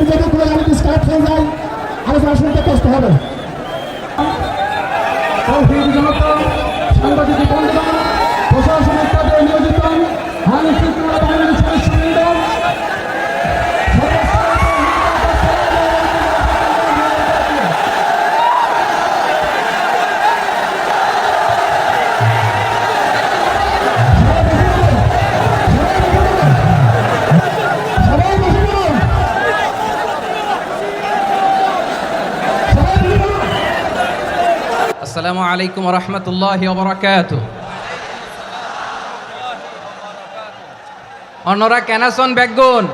LED যদি কোনো LED start হয়ে যায়। আলোচনা শুনতে কষ্ট হবে। সাংবাদিক বন্ধুগণ প্রশাসনিক পদে নিয়োজিত। আইন শৃঙ্খলা বাহিনীর আসসালামু আলাইকুম রহমতুল্লাহ বরকাত অন্যরা কেনাসন বেগুন?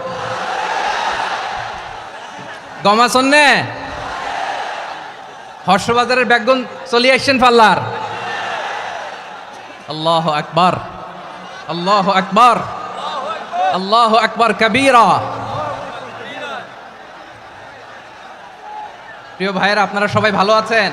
গমাসন নে? হর্ষবাজারের বেগুন চলে আসছেন পাল্লার। আল্লাহ আকবার। আল্লাহ আকবার। আল্লাহ আকবার কবীরা। প্রিয় ভাইয়েরা, আপনারা সবাই ভালো আছেন?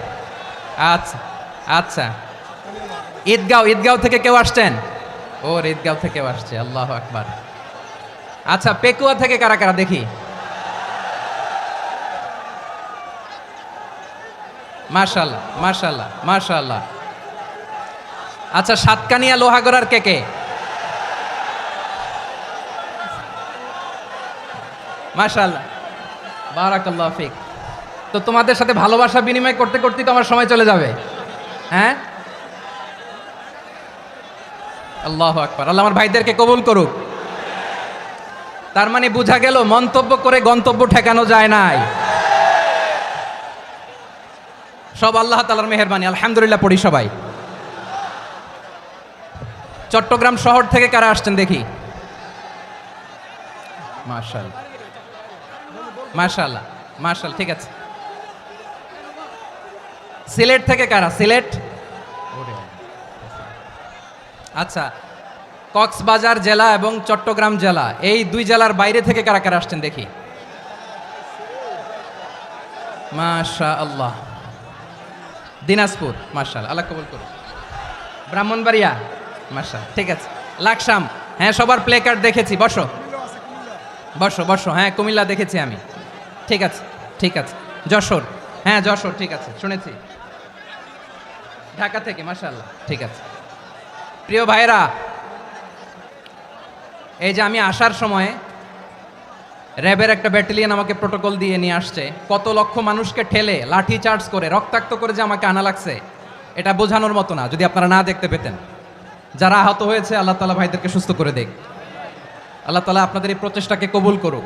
আচ্ছা আচ্ছা। ঈদগাঁও ঈদগাঁও থেকে কেউ আসছেন? ওর ঈদগাঁও থেকে আসছে, আল্লাহ আকবার। আচ্ছা পেকুয়া থেকে কারা কারা, দেখি। মাশাল্লাহ মাশাল্লাহ মাশাল্লাহ আচ্ছা সাতকানিয়া লোহাগড়ার কে কে? মাশাল্লাহ বারাকাল্লাহ ফিক। তো তোমাদের সাথে ভালোবাসা বিনিময় করতে করতেই তো আমার সময় চলে যাবে। হ্যাঁ? আল্লাহ আকবার। আল্লাহ আমার ভাইদেরকে কবুল করুক। তার মানে বোঝা গেল, মন্তব্য করে গন্তব্য ঠেকানো যায় নাই। সব আল্লাহ তালার মেহরবানি। আলহামদুলিল্লাহ পড়ি সবাই। চট্টগ্রাম শহর থেকে কারা আসছেন দেখি? মার্শাল মার্শাল্লাহ মার্শাল ঠিক আছে। সিলেট থেকে কারা? সিলেট? আচ্ছা কক্সবাজার জেলা এবং চট্টগ্রাম জেলা এই দুই জেলার বাইরে থেকে কারা কারা আসছেন দেখি? মাশা আল্লাহ দিনাজপুর মার্শাল আল্লাহ কবুল করুন ব্রাহ্মণবাড়িয়া মার্শাল ঠিক আছে। লাকসাম হ্যাঁ সবার প্লে কার্ড দেখেছি বসো। বসো বসো হ্যাঁ কুমিল্লা দেখেছি আমি। ঠিক আছে ঠিক আছে। যশোর হ্যাঁ যশোর, ঠিক আছে, শুনেছি। ঢাকা থেকে মাশাল্লাহ ঠিক আছে। প্রিয় ভাইরা এই যে আমি আসার সময় র্যাবের একটা ব্যাটালিয়ন আমাকে প্রোটোকল দিয়ে নিয়ে আসছে, কত লক্ষ মানুষকে ঠেলে, লাঠি চার্জ করে, রক্তাক্ত করে যে আমাকে আনা লাগছে, এটা বোঝানোর মতো না, যদি আপনারা না দেখতে পেতেন। যারা আহত হয়েছে, আল্লাহ তালা ভাইদেরকে সুস্থ করে দেখ। আল্লাহ তালা আপনাদের এই প্রচেষ্টাকে কবুল করুক।